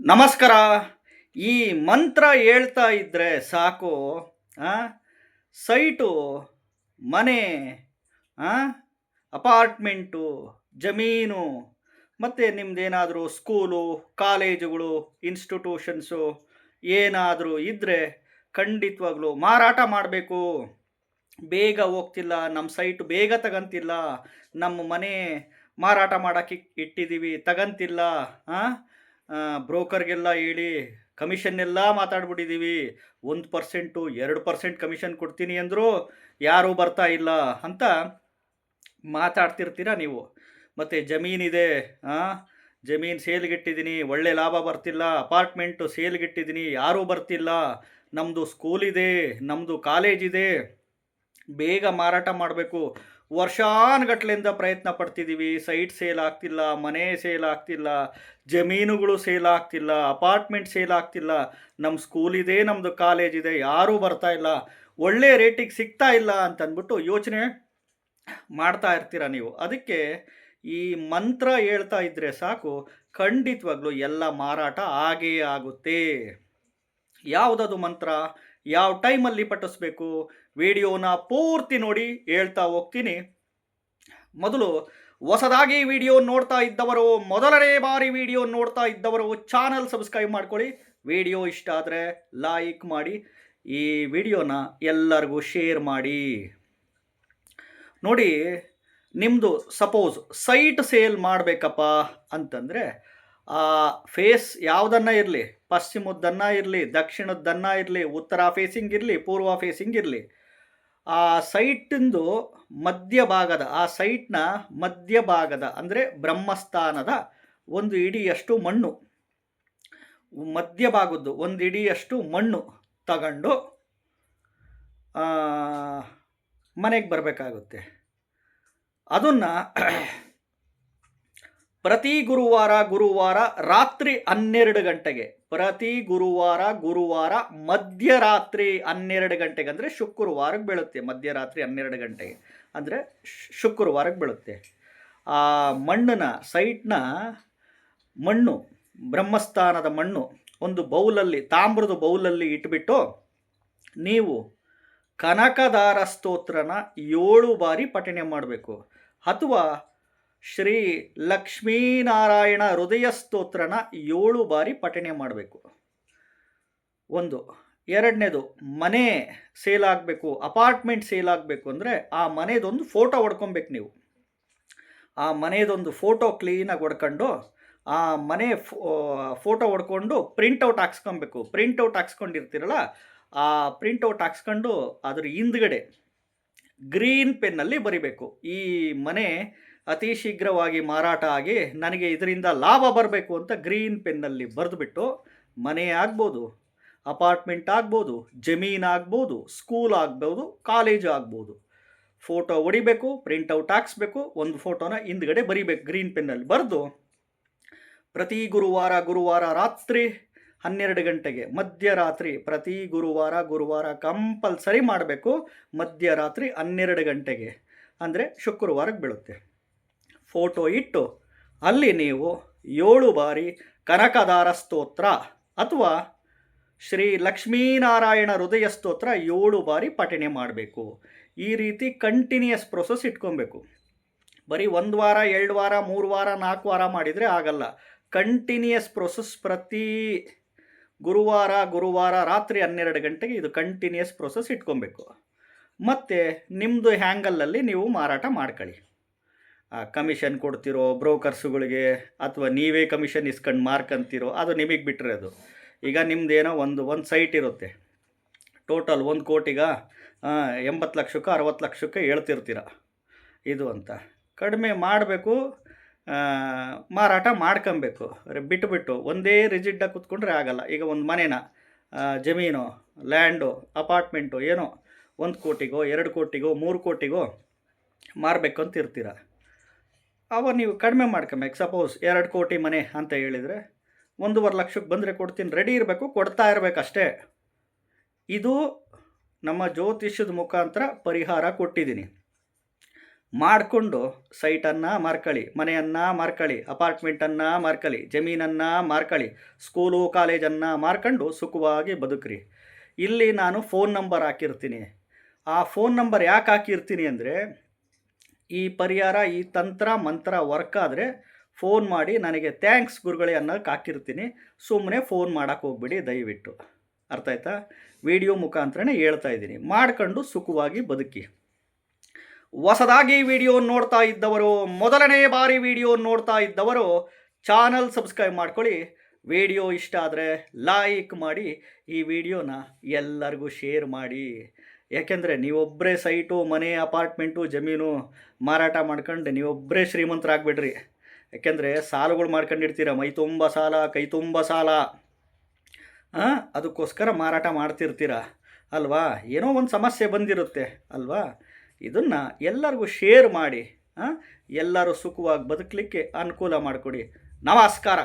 ನಮಸ್ಕಾರ ಈ ಮಂತ್ರ ಹೇಳ್ತಾ ಇದ್ದರೆ ಸಾಕು? ಸೈಟು, ಮನೆ? ಅಪಾರ್ಟ್ಮೆಂಟು, ಜಮೀನು, ಮತ್ತು ನಿಮ್ಮದೇನಾದರೂ ಸ್ಕೂಲು, ಕಾಲೇಜುಗಳು, ಇನ್ಸ್ಟಿಟ್ಯೂಷನ್ಸು ಏನಾದರೂ ಇದ್ದರೆ ಖಂಡಿತವಾಗ್ಲೂ ಮಾರಾಟ ಮಾಡಬೇಕು ಬೇಗ ಹೋಗ್ತಿಲ್ಲ ನಮ್ಮ ಸೈಟು ಬೇಗ ತಗಂತಿಲ್ಲ, ನಮ್ಮ ಮನೆ ಮಾರಾಟ ಮಾಡೋಕ್ಕೆ ಇಟ್ಟಿದ್ದೀವಿ, ತಗಂತಿಲ್ಲ ಹಾಂ ಬ್ರೋಕರ್ಗೆಲ್ಲ ಹೇಳಿ, ಕಮಿಷನ್ನೆಲ್ಲ ಮಾತಾಡ್ಬಿಟ್ಟಿದ್ದೀವಿ. ಒಂದು ಪರ್ಸೆಂಟು, ಎರಡು ಪರ್ಸೆಂಟ್ ಕಮಿಷನ್ ಕೊಡ್ತೀನಿ ಅಂದರೂ ಯಾರೂ ಬರ್ತಾ ಇಲ್ಲ ಅಂತ ಮಾತಾಡ್ತಿರ್ತೀರ ನೀವು. ಮತ್ತು ಜಮೀನಿದೆ ಜಮೀನು ಸೇಲ್ಗಿಟ್ಟಿದ್ದೀನಿ, ಒಳ್ಳೆ ಲಾಭ ಬರ್ತಿಲ್ಲ, ಅಪಾರ್ಟ್ಮೆಂಟು ಸೇಲ್ಗಿಟ್ಟಿದ್ದೀನಿ, ಯಾರೂ ಬರ್ತಿಲ್ಲ. ನಮ್ಮದು ಸ್ಕೂಲಿದೆ ನಮ್ಮದು ಕಾಲೇಜಿದೆ ಬೇಗ ಮಾರಾಟ ಮಾಡಬೇಕು. ವರ್ಷಾನುಗಟ್ಲೆಯಿಂದ ಪ್ರಯತ್ನ ಪಡ್ತಿದ್ದೀವಿ ಸೈಟ್ ಸೇಲ್ ಆಗ್ತಿಲ್ಲ, ಮನೆ ಸೇಲ್ ಆಗ್ತಿಲ್ಲ, ಜಮೀನುಗಳು ಸೇಲ್ ಆಗ್ತಿಲ್ಲ, ಅಪಾರ್ಟ್ಮೆಂಟ್ ಸೇಲ್ ಆಗ್ತಿಲ್ಲ. ನಮ್ಮ ಸ್ಕೂಲ್ ಇದೆ ನಮ್ಮದು ಕಾಲೇಜ್ ಇದೆ, ಯಾರೂ ಬರ್ತಾ ಇಲ್ಲ. ಒಳ್ಳೆಯ ರೇಟಿಗೆ ಸಿಗ್ತಾ ಇಲ್ಲ ಅಂತಂದ್ಬಿಟ್ಟು ಯೋಚನೆ ಮಾಡ್ತಾ ಇರ್ತೀರ ನೀವು. ಅದಕ್ಕೆ ಈ ಮಂತ್ರ ಹೇಳ್ತಾ ಇದ್ದರೆ ಸಾಕು. ಖಂಡಿತವಾಗ್ಲೂ ಎಲ್ಲ ಮಾರಾಟ ಆಗೇ ಆಗುತ್ತೆ. ಯಾವುದದು ಮಂತ್ರ ಯಾವ ಟೈಮಲ್ಲಿ ಪಠಿಸ್ಬೇಕು, ವಿಡಿಯೋನ ಪೂರ್ತಿ ನೋಡಿ ಹೇಳ್ತಾ ಹೋಗ್ತೀನಿ. ಮೊದಲು ಹೊಸದಾಗಿ ವಿಡಿಯೋ ನೋಡ್ತಾ ಇದ್ದವರು, ಮೊದಲನೇ ಬಾರಿ ವಿಡಿಯೋ ನೋಡ್ತಾ ಇದ್ದವರು ಚಾನಲ್ ಸಬ್ಸ್ಕ್ರೈಬ್ ಮಾಡ್ಕೊಳ್ಳಿ. ವಿಡಿಯೋ ಇಷ್ಟ ಆದರೆ ಲೈಕ್ ಮಾಡಿ, ಈ ವಿಡಿಯೋನ ಎಲ್ಲರಿಗೂ ಶೇರ್ ಮಾಡಿ. ನೋಡಿ ನಿಮ್ಮದು ಸಪೋಸ್ ಸೈಟ್ ಸೇಲ್ ಮಾಡಬೇಕಪ್ಪ ಅಂತಂದರೆ ಫೇಸ್ ಯಾವುದನ್ನು ಇರಲಿ? ಪಶ್ಚಿಮದ್ದನ್ನು ಇರಲಿ, ದಕ್ಷಿಣದ್ದನ್ನು ಇರಲಿ, ಉತ್ತರ ಫೇಸಿಂಗ್ ಇರಲಿ, ಪೂರ್ವ ಫೇಸಿಂಗ್ ಇರಲಿ. ಆ ಸೈಟಿಂದು ಮಧ್ಯಭಾಗದ, ಆ ಸೈಟ್ನ ಮಧ್ಯಭಾಗದ, ಅಂದರೆ ಬ್ರಹ್ಮಸ್ಥಾನದ ಒಂದು ಇಡಿಯಷ್ಟು ಮಣ್ಣು. ಮಧ್ಯಭಾಗದ್ದು ಒಂದು ಇಡಿಯಷ್ಟು ಮಣ್ಣು ತಗೊಂಡು ಮನೆಗೆ ಬರಬೇಕಾಗುತ್ತೆ. ಅದನ್ನು ಪ್ರತಿ ಗುರುವಾರ ಗುರುವಾರ ರಾತ್ರಿ ಹನ್ನೆರಡು ಗಂಟೆಗೆ, ಪ್ರತಿ ಗುರುವಾರ ಗುರುವಾರ ಮಧ್ಯರಾತ್ರಿ ಹನ್ನೆರಡು ಗಂಟೆಗೆ ಅಂದರೆ ಶುಕ್ರವಾರಕ್ಕೆ ಬೀಳುತ್ತೆ, ಮಧ್ಯರಾತ್ರಿ ಹನ್ನೆರಡು ಗಂಟೆಗೆ ಅಂದರೆ ಶುಕ್ರವಾರಕ್ಕೆ ಬೀಳುತ್ತೆ. ಆ ಮಣ್ಣಿನ ಸೈಟ್ನ ಮಣ್ಣು, ಬ್ರಹ್ಮಸ್ಥಾನದ ಮಣ್ಣು, ಒಂದು ಬೌಲಲ್ಲಿ, ತಾಮ್ರದ ಬೌಲಲ್ಲಿ ಇಟ್ಬಿಟ್ಟು ನೀವು ಕನಕದಾರ ಸ್ತೋತ್ರನ ಏಳು ಬಾರಿ ಪಠಣೆ ಮಾಡಬೇಕು. ಅಥವಾ ಶ್ರೀ ಲಕ್ಷ್ಮೀನಾರಾಯಣ ಹೃದಯ ಸ್ತೋತ್ರನ ಏಳು ಬಾರಿ ಪಠಣೆ ಮಾಡಬೇಕು. ಒಂದು. ಎರಡನೇದು, ಮನೆ ಸೇಲ್ ಆಗಬೇಕು, ಅಪಾರ್ಟ್ಮೆಂಟ್ ಸೇಲ್ ಆಗಬೇಕು ಅಂದರೆ ಆ ಮನೆದೊಂದು ಫೋಟೋ ಹೊಡ್ಕೊಬೇಕು ನೀವು. ಆ ಮನೆಯದೊಂದು ಫೋಟೋ ಕ್ಲೀನಾಗಿ ಹೊಡ್ಕೊಂಡು, ಆ ಮನೆ ಫೋಟೋ ಹೊಡ್ಕೊಂಡು ಪ್ರಿಂಟೌಟ್ ಹಾಕ್ಸ್ಕೊಬೇಕು. ಪ್ರಿಂಟೌಟ್ ಹಾಕ್ಸ್ಕೊಂಡಿರ್ತೀರಲ್ಲ, ಆ ಪ್ರಿಂಟೌಟ್ ಹಾಕ್ಸ್ಕೊಂಡು ಅದ್ರ ಹಿಂದ್ಗಡೆ ಗ್ರೀನ್ ಪೆನ್ನಲ್ಲಿ ಬರಿಬೇಕು. ಈ ಮನೆ ಅತಿ ಶೀಘ್ರವಾಗಿ ಮಾರಾಟ ಆಗಿ ನನಗೆ ಇದರಿಂದ ಲಾಭ ಬರಬೇಕು ಅಂತ ಗ್ರೀನ್ ಪೆನ್ನಲ್ಲಿ ಬರೆದುಬಿಟ್ಟು ಮನೆ ಆಗ್ಬೋದು, ಅಪಾರ್ಟ್ಮೆಂಟ್ ಆಗ್ಬೋದು, ಜಮೀನು ಆಗ್ಬೋದು, ಸ್ಕೂಲ್ ಆಗ್ಬೋದು, ಕಾಲೇಜ್ ಆಗ್ಬೋದು. ಫೋಟೋ ಹೊಡಿಬೇಕು ಪ್ರಿಂಟೌಟ್ ಹಾಕ್ಸ್ಬೇಕು, ಒಂದು ಫೋಟೋನ ಹಿಂದ್ಗಡೆ ಬರಿಬೇಕು ಗ್ರೀನ್ ಪೆನ್ನಲ್ಲಿ ಬರೆದು. ಪ್ರತಿ ಗುರುವಾರ ಗುರುವಾರ ರಾತ್ರಿ ಹನ್ನೆರಡು ಗಂಟೆಗೆ, ಮಧ್ಯರಾತ್ರಿ ಪ್ರತಿ ಗುರುವಾರ ಗುರುವಾರ ಕಂಪಲ್ಸರಿ ಮಾಡಬೇಕು, ಮಧ್ಯರಾತ್ರಿ ಹನ್ನೆರಡು ಗಂಟೆಗೆ. ಅಂದರೆ ಶುಕ್ರವಾರಕ್ಕೆ ಬೀಳುತ್ತೆ. ಫೋಟೋ ಇಟ್ಟು ಅಲ್ಲಿ ನೀವು ಏಳು ಬಾರಿ ಕನಕದಾರ ಸ್ತೋತ್ರ ಅಥವಾ ಶ್ರೀ ಲಕ್ಷ್ಮೀನಾರಾಯಣ ಹೃದಯ ಸ್ತೋತ್ರ ಏಳು ಬಾರಿ ಪಠಣೆ ಮಾಡಬೇಕು. ಈ ರೀತಿ ಕಂಟಿನ್ಯೂಯಸ್ ಪ್ರೊಸೆಸ್ ಇಟ್ಕೊಬೇಕು. ಬರೀ ಒಂದು ವಾರ, ಎರಡು ವಾರ, ಮೂರು ವಾರ, ನಾಲ್ಕು ವಾರ ಮಾಡಿದರೆ ಆಗಲ್ಲ. ಕಂಟಿನ್ಯೂಯಸ್ ಪ್ರೊಸೆಸ್ ಪ್ರತಿ ಗುರುವಾರ ಗುರುವಾರ ರಾತ್ರಿ ಹನ್ನೆರಡು ಗಂಟೆಗೆ ಇದು ಕಂಟಿನ್ಯೂಯಸ್ ಪ್ರೊಸೆಸ್ ಇಟ್ಕೊಬೇಕು. ಮತ್ತು ನಿಮ್ಮದು ಹ್ಯಾಂಗಲಲ್ಲಿ ನೀವು ಮಾರಾಟ ಮಾಡ್ಕೊಳ್ಳಿ. ಕಮಿಷನ್ ಕೊಡ್ತಿರೋ ಬ್ರೋಕರ್ಸುಗಳಿಗೆ ಅಥವಾ ನೀವೇ ಕಮಿಷನ್ ಇಸ್ಕೊಂಡು ಮಾರ್ಕಂತೀರೋ ಅದು ನಿಮಗೆ ಬಿಟ್ಟರೆ ಅದು. ಈಗ ನಿಮ್ಮದೇನೋ ಒಂದು ಒಂದು ಸೈಟ್ ಇರುತ್ತೆ. ಟೋಟಲ್ ಒಂದು ಕೋಟಿಗ ಎಂಬತ್ತು ಲಕ್ಷಕ್ಕೆ ಅರವತ್ತು ಲಕ್ಷಕ್ಕೆ ಹೇಳ್ತಿರ್ತೀರ. ಇದು ಅಂತ. ಕಡಿಮೆ ಮಾಡಬೇಕು ಮಾರಾಟ ಮಾಡ್ಕೊಬೇಕು. ಬಿಟ್ಟುಬಿಟ್ಟು ಒಂದೇ ರಿಜಿಡ್ಡಾಗಿ ಕೂತ್ಕೊಂಡ್ರೆ ಆಗಲ್ಲ. ಈಗ ಒಂದು ಮನೇನ ಜಮೀನು ಲ್ಯಾಂಡು ಅಪಾರ್ಟ್ಮೆಂಟು ಏನೋ ಒಂದು ಕೋಟಿಗೋ, ಎರಡು ಕೋಟಿಗೋ, ಮೂರು ಕೋಟಿಗೋ ಮಾರಬೇಕು ಅಂತ ಇರ್ತೀರ ಅವ ನೀವು ಕಡಿಮೆ ಮಾಡ್ಕೊಬೇಕು. ಸಪೋಸ್ ಎರಡು ಕೋಟಿ ಮನೆ ಅಂತ ಹೇಳಿದರೆ ಒಂದೂವರೆ ಲಕ್ಷಕ್ಕೆ ಬಂದರೆ ಕೊಡ್ತೀನಿ ರೆಡಿ ಇರಬೇಕು, ಕೊಡ್ತಾ ಇರಬೇಕಷ್ಟೇ. ಇದು ನಮ್ಮ ಜ್ಯೋತಿಷ್ಯದ ಮುಖಾಂತರ ಪರಿಹಾರ ಕೊಟ್ಟಿದ್ದೀನಿ. ಮಾಡಿಕೊಂಡು ಸೈಟನ್ನು ಮಾರ್ಕೊಳ್ಳಿ ಮನೆಯನ್ನು ಮಾರ್ಕೊಳ್ಳಿ ಅಪಾರ್ಟ್ಮೆಂಟನ್ನು ಮಾರ್ಕೊಳ್ಳಿ ಜಮೀನನ್ನು ಮಾರ್ಕೊಳ್ಳಿ ಸ್ಕೂಲು, ಕಾಲೇಜನ್ನು ಮಾರ್ಕೊಂಡು ಸುಖವಾಗಿ ಬದುಕ್ರಿ. ಇಲ್ಲಿ ನಾನು ಫೋನ್ ನಂಬರ್ ಹಾಕಿರ್ತೀನಿ. ಆ ಫೋನ್ ನಂಬರ್ ಯಾಕೆ ಹಾಕಿರ್ತೀನಿ ಅಂದರೆ ಈ ಪರಿಹಾರ, ಈ ತಂತ್ರ, ಮಂತ್ರ ವರ್ಕ್ ಆದರೆ ಫೋನ್ ಮಾಡಿ ನನಗೆ ಥ್ಯಾಂಕ್ಸ್ ಗುರುಗಳೇ ಅನ್ನೋಕ್ಕೆ ಹಾಕಿರ್ತೀನಿ. ಸುಮ್ಮನೆ ಫೋನ್ ಮಾಡೋಕ್ಕೆ ಹೋಗ್ಬಿಡಿ, ದಯವಿಟ್ಟು. ಅರ್ಥ ಆಯ್ತಾ? ವಿಡಿಯೋ ಮುಖಾಂತರನೇ ಹೇಳ್ತಾ ಇದ್ದೀನಿ. ಮಾಡ್ಕೊಂಡು ಸುಖವಾಗಿ ಬದುಕಿ. ಹೊಸದಾಗಿ ವಿಡಿಯೋ ನೋಡ್ತಾ ಇದ್ದವರು, ಮೊದಲನೇ ಬಾರಿ ವಿಡಿಯೋ ನೋಡ್ತಾ ಇದ್ದವರು, ಚಾನಲ್ ಸಬ್ಸ್ಕ್ರೈಬ್ ಮಾಡ್ಕೊಳ್ಳಿ. ವಿಡಿಯೋ ಇಷ್ಟ ಆದರೆ ಲೈಕ್ ಮಾಡಿ ಈ ವಿಡಿಯೋನ ಎಲ್ಲರಿಗೂ ಶೇರ್ ಮಾಡಿ. ಯಾಕೆಂದರೆ ನೀವೊಬ್ಬರೇ ಸೈಟು, ಮನೆ, ಅಪಾರ್ಟ್ಮೆಂಟು, ಜಮೀನು ಮಾರಾಟ ಮಾಡ್ಕೊಂಡು ನೀವೊಬ್ಬರೇ ಶ್ರೀಮಂತರಾಗ್ಬಿಡ್ರಿ. ಯಾಕೆಂದರೆ ಸಾಲಗಳು ಮಾಡ್ಕೊಂಡಿರ್ತೀರ, ಮೈ ತುಂಬ ಸಾಲ, ಕೈ ತುಂಬ ಸಾಲ. ಅದಕ್ಕೋಸ್ಕರ ಮಾರಾಟ ಮಾಡ್ತಿರ್ತೀರ. ಅಲ್ವಾ? ಏನೋ ಒಂದು ಸಮಸ್ಯೆ ಬಂದಿರುತ್ತೆ, ಅಲ್ವಾ? ಇದನ್ನು ಎಲ್ಲರಿಗೂ ಶೇರ್ ಮಾಡಿ ಎಲ್ಲರೂ ಸುಖವಾಗಿ ಬದುಕಲಿಕ್ಕೆ ಅನುಕೂಲ ಮಾಡಿಕೊಡಿ. ನಮಸ್ಕಾರ!